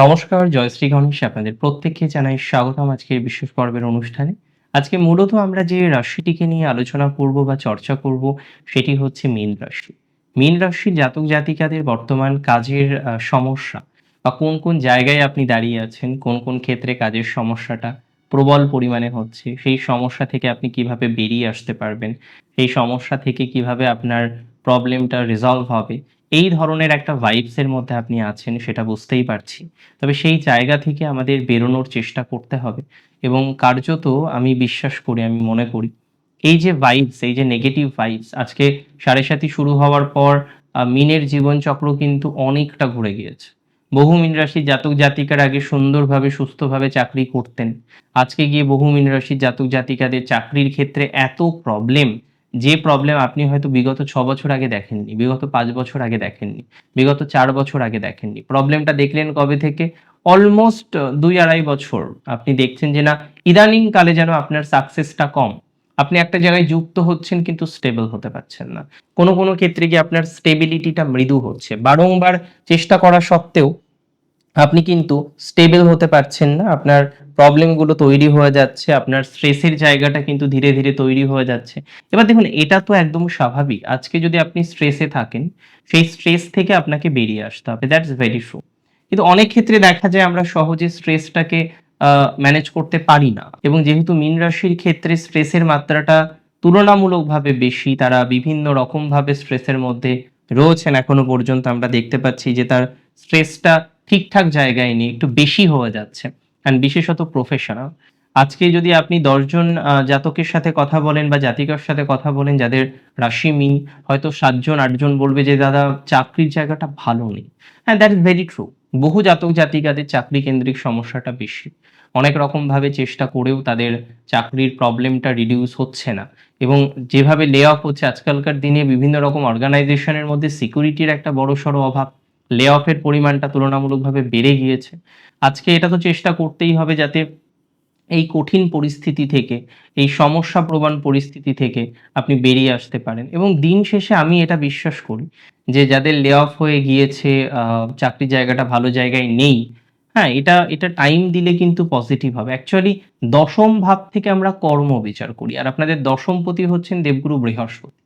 নমস্কার জয়শ্রী গণেশ। আপনাদের প্রত্যেককে জানাই স্বাগতম আজকের বিশেষ পর্বের অনুষ্ঠানে। আজকে মূলত আমরা যে রাশিটিকে নিয়ে আলোচনা করব বা চর্চা করব, সেটি হচ্ছে মীন রাশি। মীন রাশির জাতক জাতিকাদের বর্তমান কাজের সমস্যা বা কোন কোন জায়গায় আপনি দাঁড়িয়ে আছেন, কোন কোন ক্ষেত্রে কাজের সমস্যাটা প্রবল পরিমাণে হচ্ছে, সেই সমস্যা থেকে আপনি কীভাবে বেরিয়ে আসতে পারবেন, সেই সমস্যা থেকে কীভাবে আপনার প্রবলেমটা রিজলভ হবে এই ধরনের একটা ভাইবসের মধ্যে আপনি আছেন, সেটা বুঝতেই পারছি। তবে সেই জায়গা থেকে আমাদের বেরোনোর চেষ্টা করতে হবে এবং কার্যত আমি বিশ্বাস করি, আমি মনে করি, এই যে ভাইবস এই যে নেগেটিভ ভাইবস আজকে সাড়ে সাতি শুরু হওয়ার পর মিনের জীবনচক্র কিন্তু অনেকটা ঘুরে গিয়েছে। বহু মিন রাশির জাতক জাতিকার আগে সুন্দরভাবে, সুস্থভাবে চাকরি করতেন। আজকে গিয়ে বহু মিন রাশির জাতক জাতিকাদের চাকরির ক্ষেত্রে এত প্রবলেম যে প্রবলেম আপনি হয়তো বিগত ছ বছর আগে দেখেননি, বিগত পাঁচ বছর আগে দেখেননি, বিগত চার বছর আগে দেখেননি। প্রবলেমটা দেখলেন কবে থেকে? অলমোস্ট দুই আড়াই বছর। আপনি দেখছেন যে না, ইদানিং কালে যেন আপনার সাকসেসটা কম। আপনি একটা জায়গায় যুক্ত হচ্ছেন কিন্তু স্টেবল হতে পারছেন না। কোনো কোনো ক্ষেত্রে গিয়ে আপনার স্টেবিলিটিটা মৃদু হচ্ছে। বারংবার চেষ্টা করা সত্ত্বেও আপনি কিন্তু স্টেবল হতে পারছেন না, আপনার প্রবলেমগুলো তৈরি হয়ে যাচ্ছে, আপনার স্ট্রেসের জায়গাটা কিন্তু ধীরে ধীরে তৈরি হয়ে যাচ্ছে। এবার দেখুন, এটা তো একদম স্বাভাবিক। আজকে যদি আপনি স্ট্রেসে থাকেন, সেই স্ট্রেস থেকে আপনাকে বেরিয়ে আসতে হবে দ্যাটস ভেরি ট্রু কিন্তু অনেক ক্ষেত্রে দেখা যায় আমরা সহজে স্ট্রেসটাকে ম্যানেজ করতে পারি না। এবং যেহেতু মীন রাশির ক্ষেত্রে স্ট্রেসের মাত্রাটা তুলনামূলকভাবে বেশি, তারা বিভিন্ন রকমভাবে স্ট্রেসের মধ্যে রয়েছেন, এখনও পর্যন্ত আমরা দেখতে পাচ্ছি যে তার স্ট্রেসটা ঠিকঠাক জায়গায় নেই, একটু বেশি হয়ে যাচ্ছে অ্যান্ড বিশেষত প্রফেশনাল আজকে যদি আপনি দশজন জাতকের সাথে কথা বলেন বা জাতিকার সাথে কথা বলেন, যাদের রাশি মিন হয়তো সাতজন আটজন বলবে যে, দাদা, চাকরির জায়গাটা ভালো নেই। হ্যাঁ দ্যাট ইজ ভেরি ট্রু বহু জাতক, জাতিকাদের চাকরি কেন্দ্রিক সমস্যাটা বেশি। অনেক রকম ভাবে চেষ্টা করেও তাদের চাকরির প্রবলেমটা রিডিউস হচ্ছে না। এবং যেভাবে লে অফ হচ্ছে, আজকালকার দিনে বিভিন্ন রকম অর্গানাইজেশনের মধ্যে সিকিউরিটির একটা বড় সড়ো অভাব। লে অফের পরিমাণটা তুলনামূলকভাবে বেড়ে গিয়েছে। আজকে এটা তো চেষ্টা করতেই হবে যাতে এই কঠিন পরিস্থিতি থেকে এই সমস্যা প্রবণ পরিস্থিতি থেকে আপনি বেরিয়ে আসতে পারেন। এবং দিন শেষে আমি এটা বিশ্বাস করি যে যাদের লে অফ হয়ে গিয়েছে আহ, চাকরির জায়গাটা ভালো জায়গায় নেই হ্যাঁ এটা এটা টাইম দিলে কিন্তু পজিটিভ হবে। অ্যাকচুয়ালি দশম ভাব থেকে আমরা কর্ম বিচার করি। আর আপনাদের দশমপতি হচ্ছেন দেবগুরু বৃহস্পতি।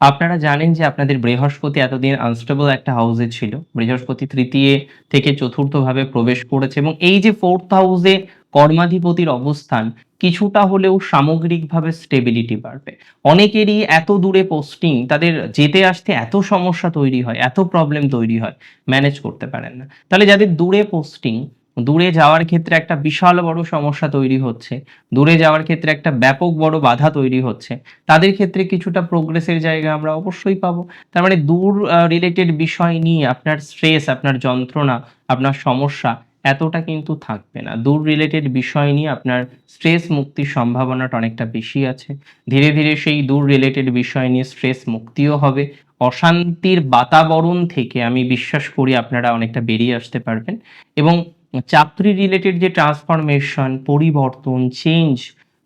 আপনারা জানেন যে আপনাদের বৃহস্পতি এতদিন আনস্টেবল একটা হাউসে ছিল। বৃহস্পতি তৃতীয় থেকে চতুর্থ ভাবে প্রবেশ করেছে এবং এই যে ফোর্থ হাউসে কর্মাধিপতির অবস্থান, কিছুটা হলেও সামগ্রিকভাবে স্টেবিলিটি বাড়বে। অনেকেরই এত দূরে পোস্টিং তাদের যেতে আসতে এত সমস্যা তৈরি হয়, এত প্রবলেম তৈরি হয় ম্যানেজ করতে পারেন না। তাহলে যাদের দূরে পোস্টিং দূরে যাওয়ার ক্ষেত্রে একটা বিশাল বড় সমস্যা তৈরি হচ্ছে। দূরে যাওয়ার ক্ষেত্রে একটা ব্যাপক বড় বাধা তৈরি হচ্ছে। তাদের ক্ষেত্রে কিছুটা প্রোগ্রেসের জায়গা আমরা অবশ্যই পাবো। তার মানে দূর রিলেটেড বিষয় নিয়ে আপনার স্ট্রেস আপনার যন্ত্রণা, আপনার সমস্যা এতটা কিন্তু থাকবে না। দূর রিলেটেড বিষয় নিয়ে আপনার স্ট্রেস মুক্তির সম্ভাবনাটা অনেকটা বেশি আছে। ধীরে ধীরে সেই দূর রিলেটেড বিষয় নিয়ে স্ট্রেস মুক্তিও হবে। অশান্তির বাতাবরণ থেকে আমি বিশ্বাস করি আপনারা অনেকটা বেরিয়ে আসতে পারবেন। এবং চাকরি রিলেটেড যে ট্রান্সফরমেশন পরিবর্তন চেঞ্জ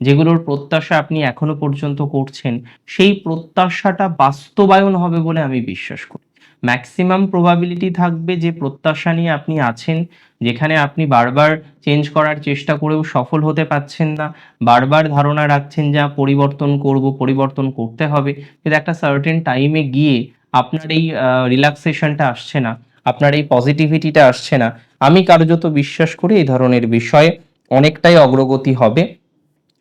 যেগুলোর প্রত্যাশা আপনি এখনও পর্যন্ত করছেন, সেই প্রত্যাশাটা বাস্তবায়ন হবে বলে আমি বিশ্বাস করি। ম্যাক্সিমাম প্রবাবিলিটি থাকবে যে প্রত্যাশা নিয়ে আপনি আছেন, যেখানে আপনি বারবার চেঞ্জ করার চেষ্টা করেও সফল হতে পারছেন না, বারবার ধারণা রাখছেন যা পরিবর্তন করব, পরিবর্তন করতে হবে। কিন্তু একটা সার্টেন টাইমে গিয়ে আপনার এই রিল্যাক্সেশনটা আসছে না। আপনার এই পজিটিভিটিটা আসছে না। আমি কার্যত বিশ্বাস করি এই ধরনের বিষয়ে অনেকটাই অগ্রগতি হবে,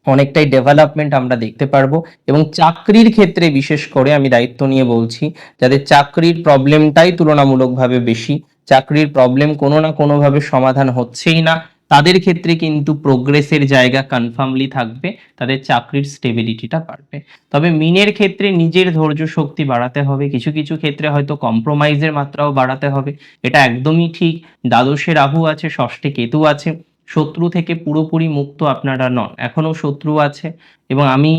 অনেকটাই ডেভেলপমেন্ট আমরা দেখতে পারব এবং চাকরির ক্ষেত্রে বিশেষ করে আমি দায়িত্ব নিয়ে বলছি যাদের চাকরির প্রবলেমটাই তুলনামূলকভাবে বেশি, চাকরির প্রবলেম কোনো না কোনোভাবে সমাধান হচ্ছেই না। তাদের ক্ষেত্রে কিন্তু প্রোগ্রেসের জায়গা কনফার্মলি থাকবে, তাদের চাকরির স্টেবিলিটিটা বাড়বে। তবে মিনের ক্ষেত্রে নিজের ধৈর্য শক্তি বাড়াতে হবে, কিছু কিছু ক্ষেত্রে হয়তো কম্প্রোমাইজের মাত্রাও বাড়াতে হবে। এটা একদমই ঠিক। দ্বাদশে রাহু আছে, ষষ্ঠে কেতু আছে। শত্রু থেকে পুরোপুরি মুক্ত আপনারা নন, এখনও শত্রু আছে। এবং আমি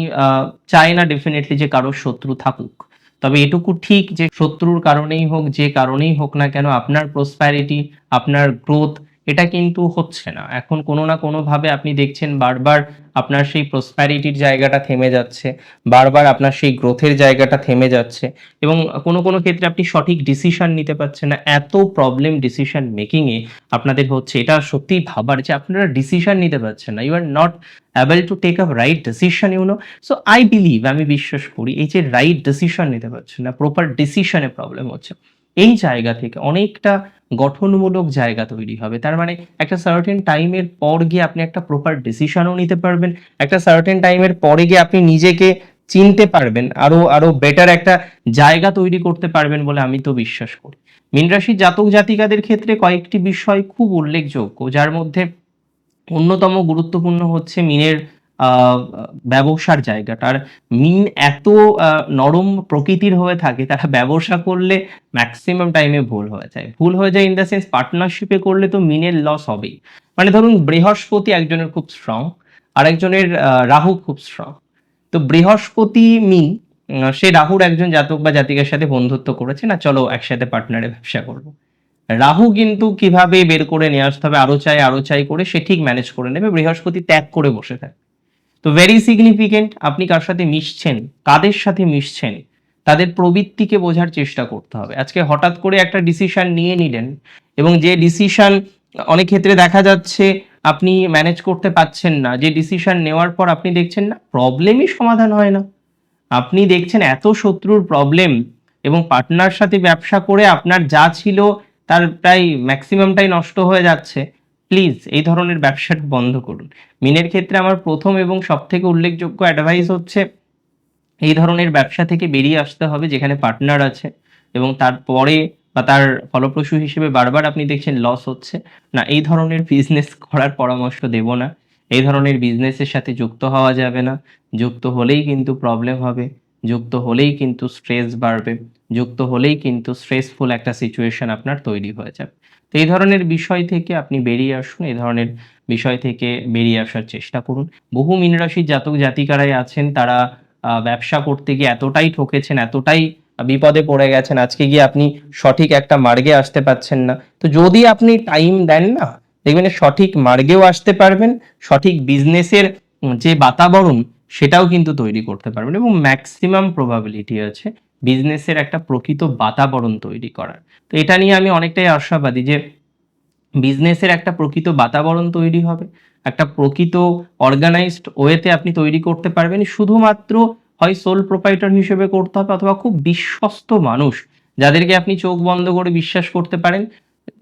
চাই না ডেফিনেটলি যে কারোর শত্রু থাকুক। তবে এটুকু ঠিক যে শত্রুর কারণেই হোক, যে কারণেই হোক না কেন, আপনার প্রসপ্যারিটি আপনার গ্রোথ এটা কিন্তু হচ্ছে না। এখন কোনো না কোনোভাবে আপনি দেখছেন বারবার আপনার সেই প্রসপ্যারিটির জায়গাটা থেমে যাচ্ছে, বারবার আপনার সেই গ্রোথের জায়গাটা থেমে যাচ্ছে এবং কোনো কোনো ক্ষেত্রে আপনি সঠিক ডিসিশন নিতে পারছেন না। এত প্রবলেম ডিসিশন মেকিংয়ে আপনাদের হচ্ছে। এটা সত্যিই ভাবার যে আপনারা ডিসিশন নিতে পারছেন না। You are not able to take up right decision you know so I believe আমি বিশ্বাস করি, এই যে রাইট ডিসিশন নিতে পারছেন না প্রপার ডিসিশনে প্রবলেম হচ্ছে। এই জায়গা থেকে অনেকটা গঠনমূলক জায়গা তৈরি হবে। তার মানে একটা সার্টেন টাইমের পর গিয়ে আপনি একটা প্রপার ডিসিশনও নিতে পারবেন। একটা সার্টেন টাইমের পরে গিয়ে আপনি নিজেকে চিনতে পারবেন। আরও আরও বেটার একটা জায়গা তৈরি করতে পারবেন বলে আমি তো বিশ্বাস করি। মীন রাশির জাতক জাতিকাদের ক্ষেত্রে কয়েকটি বিষয় খুব উল্লেখযোগ্য, যার মধ্যে অন্যতম গুরুত্বপূর্ণ হচ্ছে মিনের ব্যবসার জায়গাটা। আর মিন এত নরম প্রকৃতির হয়ে থাকে, তারা ব্যবসা করলে ম্যাক্সিমাম টাইমে ভুল হয়ে যায়। ভুল হয়ে যায় ইন দ্য সেন্স পার্টনারশিপে করলে তো মিনের লস হবেই। মানে ধরুন, বৃহস্পতি একজনের খুব স্ট্রং আরেকজনের রাহু খুব স্ট্রং তো বৃহস্পতি মিন সে রাহুর একজন জাতক বা জাতিকার সাথে বন্ধুত্ব করেছে, না চলো একসাথে পার্টনারে ব্যবসা করব। রাহু কিন্তু কীভাবে বের করে নিয়ে আসতে হবে, আরও চাই আরও চাই করে, সে ঠিক ম্যানেজ করে নেবে, বৃহস্পতি ত্যাগ করে বসে থাকে তো ভেরি সিগনিফিকেন্ট আপনি কার সাথে মিশছেন, কাদের সাথে মিশছেন, তাদের প্রবৃত্তিকে বোঝার চেষ্টা করতে হবে। আজকে হঠাৎ করে একটা ডিসিশন নিয়ে নিলেন এবং যে ডিসিশন অনেক ক্ষেত্রে দেখা যাচ্ছে আপনি ম্যানেজ করতে পাচ্ছেন না, যে ডিসিশন নেওয়ার পর আপনি দেখছেন না প্রবলেমই সমাধান হয় না। আপনি দেখছেন এত শত্রুর প্রবলেম এবং পার্টনার সাথে ব্যবসা করে আপনার যা ছিল তার প্রায় ম্যাক্সিমামটাই নষ্ট হয়ে যাচ্ছে। প্লিজ এই ধরনের ব্যবসাটা বন্ধ করুন। মিনের ক্ষেত্রে আমার প্রথম এবং সব থেকে উল্লেখযোগ্য অ্যাডভাইস হচ্ছে, এই ধরনের ব্যবসা থেকে বেরিয়ে আসতে হবে যেখানে পার্টনার আছে এবং তারপরে বা তার ফলপ্রসূ হিসেবে বারবার আপনি দেখছেন লস হচ্ছে। না, এই ধরনের বিজনেস করার পরামর্শ দেব না। এই ধরনের বিজনেসের সাথে যুক্ত হওয়া যাবে না। যুক্ত হলেই কিন্তু প্রবলেম হবে। যুক্ত হলেই কিন্তু স্ট্রেস বাড়বে, যুক্ত হলেই কিন্তু স্ট্রেসফুল একটা সিচুয়েশন আপনার তৈরি হয়ে যাবে। তো এই ধরনের বিষয় থেকে আপনি বেরিয়ে আসুন, এই ধরনের বিষয় থেকে বেরিয়ে আসার চেষ্টা করুন। বহু মীন রাশির জাতক জাতিকারাই আছেন, তারা ব্যবসা করতে গিয়ে এতটাই ঠকেছেন, এতটাই বিপদে পড়ে গেছেন, আজকে গিয়ে আপনি সঠিক একটা মার্গে আসতে পাচ্ছেন না। তো যদি আপনি টাইম দেন না, দেখবেন সঠিক মার্গেও আসতে পারবেন, সঠিক বিজনেসের যে বাতাবরণ সেটাও কিন্তু তৈরি করতে পারবেন এবং ম্যাক্সিমাম প্রবাবিলিটি আছে বিজনেসের একটা প্রকৃত বাতাবরণ তৈরি করার। তো এটা নিয়ে আমি অনেকটাই আশাবাদী যে বিজনেসের একটা প্রকৃত বাতাবরণ তৈরি হবে, একটা প্রকৃত অর্গানাইজড ওয়েতে আপনি তৈরি করতে পারবেন। শুধুমাত্র হয় সোল প্রোপাইটার হিসেবে করতে হবে অথবা খুব বিশ্বস্ত মানুষ যাদেরকে আপনি চোখ বন্ধ করে বিশ্বাস করতে পারেন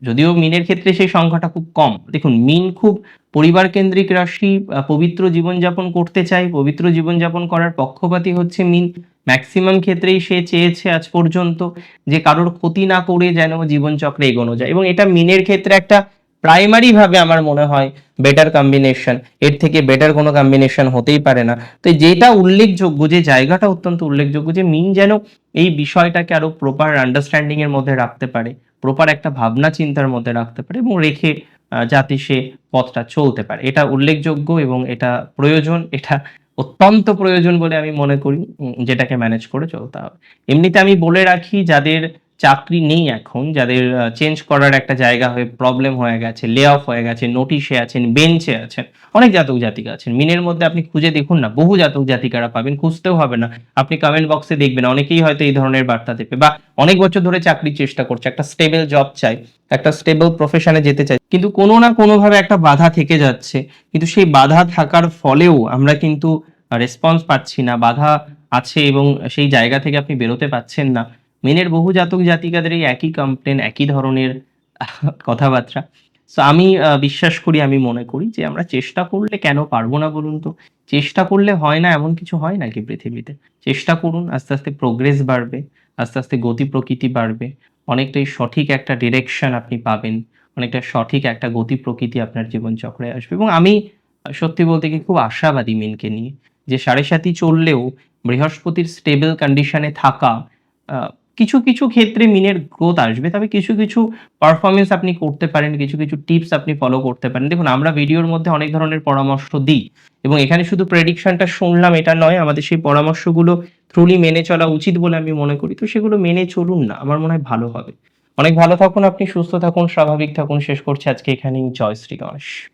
যদিও মিনের ক্ষেত্রে সেই সংখ্যাটা খুব কম। দেখুন, মিন খুব পরিবার কেন্দ্রিক রাশি পবিত্র জীবনযাপন করতে চায়। পবিত্র জীবনযাপন করার পক্ষপাতী হচ্ছে মিন। ম্যাক্সিমাম ক্ষেত্রেই সে চেয়েছে আজ পর্যন্ত যে কারোর ক্ষতি না করে যেন জীবনচক্রে এগোনো যায়। এবং এটা মিনের ক্ষেত্রে একটা প্রাইমারি ভাবে আমার মনে হয় বেটার কম্বিনেশন এর থেকে বেটার কোনো কম্বিনেশন হতেই পারে না। তো যেটা উল্লেখযোগ্য, যে জায়গাটা অত্যন্ত উল্লেখযোগ্য, যে মিন যেন এই বিষয়টাকে আরও প্রপার আন্ডারস্ট্যান্ডিং এর মধ্যে রাখতে পারে। প্রপার একটা ভাবনা চিন্তার মধ্যে রাখতে পারে এবং রেখে যাতে সে পথটা চলতে পারে। এটা উল্লেখযোগ্য এবং এটা প্রয়োজন, এটা অত্যন্ত প্রয়োজন বলে আমি মনে করি যেটাকে ম্যানেজ করে চলতে হবে। এমনিতে আমি বলে রাখি, যাদের চাকরি নেই এখন, যাদের চেঞ্জ করার একটা জায়গা হয়ে প্রবলেম হয়ে গেছে লে অফ হয়ে গেছে নোটিশে আছেন বেঞ্চে আছেন, অনেক জাতক জাতিকা আছেন। মিনের মধ্যে আপনি খুঁজে দেখুন না, বহু জাতক জাতিকারা পাবেন, খুঁজতেও হবে না। আপনি কমেন্ট বক্সে দেখবেন, অনেকেই হয়তো এই ধরনের বার্তা দেবে বা অনেক বছর ধরে চাকরির চেষ্টা করছে, একটা স্টেবল জব চাই, একটা স্টেবল প্রফেশনে যেতে চাই, কিন্তু কোনো না কোনোভাবে একটা বাধা থেকে যাচ্ছে। কিন্তু সেই বাধা থাকার ফলেও আমরা কিন্তু রেসপন্স পাচ্ছি না, বাধা আছে এবং সেই জায়গা থেকে আপনি বেরোতে পাচ্ছেন না। মেনের বহু জাতক জাতিকাদের এই একই কমপ্লেন একই ধরনের কথাবার্তা। সো আমি বিশ্বাস করি, আমি মনে করি যে আমরা চেষ্টা করলে কেন পারব না বলুন তো? চেষ্টা করলে হয় না এমন কিছু হয় নাকি পৃথিবীতে? চেষ্টা করুন, আস্তে আস্তে প্রোগ্রেস বাড়বে, আস্তে আস্তে গতি প্রকৃতি বাড়বে। অনেকটাই সঠিক একটা ডিরেকশন আপনি পাবেন, অনেকটা সঠিক একটা গতি প্রকৃতি আপনার জীবনচক্রে আসবে। এবং আমি, সত্যি বলতে কি খুব আশাবাদী মিনকে নিয়ে যে সাড়ে সাথী চললেও বৃহস্পতির স্টেবল কন্ডিশনে থাকা কিছু কিছু ক্ষেত্রে মিনের গ্রোথ আসবে, তবে কিছু কিছু পারফরমেন্স আপনি করতে পারেন, কিছু কিছু টিপস আপনি ফলো করতে পারেন। দেখুন, আমরা ভিডিওর মধ্যে অনেক ধরনের পরামর্শ দিই এবং এখানে শুধু প্রেডিকশনটা শুনলাম, এটা নয়, আমাদের সেই পরামর্শগুলো থ্রুলি মেনে চলা উচিত বলে আমি মনে করি। তো সেগুলো মেনে চলুন না, আমার মনে হয় ভালো হবে। অনেক ভালো থাকুন আপনি, সুস্থ থাকুন, স্বাভাবিক থাকুন। শেষ করছি আজকে এখানেই। জয় শ্রী গণেশ।